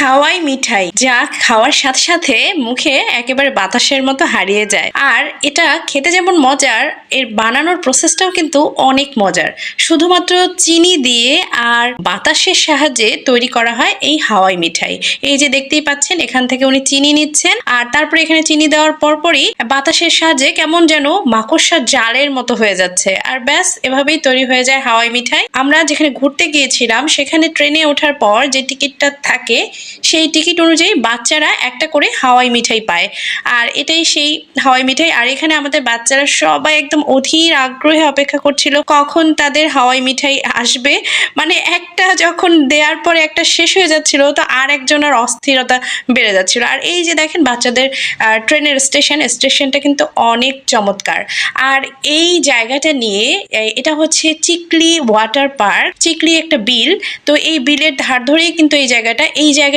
হাওয়াই মিঠাই, যা খাওয়ার সাথে সাথে মুখে একেবারে বাতাসের মতো হারিয়ে যায়। আর এটা খেতে যেমন মজার, এর বানানোর প্রসেসটাও কিন্তু অনেক মজার। শুধুমাত্র চিনি দিয়ে আর বাতাসের সাহায্যে তৈরি করা হয় এই হাওয়াই মিঠাই। এই যে দেখতেই পাচ্ছেন, এখান থেকে উনি চিনি নিচ্ছেন আর তারপরে এখানে চিনি দেওয়ার পরপরই বাতাসের সাহায্যে কেমন যেন মাকড়সার জালের মতো হয়ে যাচ্ছে। আর ব্যাস, এভাবেই তৈরি হয়ে যায় হাওয়াই মিঠাই। আমরা যেখানে ঘুরতে গিয়েছিলাম, সেখানে ট্রেনে ওঠার পর যে টিকিটটা থাকে সেই টিকিট অনুযায়ী বাচ্চারা একটা করে হাওয়াই মিঠাই পায়। আর এটাই সেই হাওয়াই মিঠাই। আর এখানে আমাদের বাচ্চারা সবাই একদম অধীর আগ্রহে অপেক্ষা করছিল কখন তাদের হাওয়াই মিঠাই আসবে। মানে একটা যখন দেওয়ার পরে একটা শেষ হয়ে যাচ্ছিল তো আর একজনের অস্থিরতা বেড়ে যাচ্ছিল। আর এই যে দেখেন বাচ্চাদের ট্রেনের স্টেশন, স্টেশনটা কিন্তু অনেক চমৎকার। আর এই জায়গাটা নিয়ে এটা হচ্ছে চিকলি ওয়াটার পার্ক, চিকলি একটা বিল। তো এই বিলের ধার ধরেই কিন্তু এই জায়গাটা এই জায়গাটা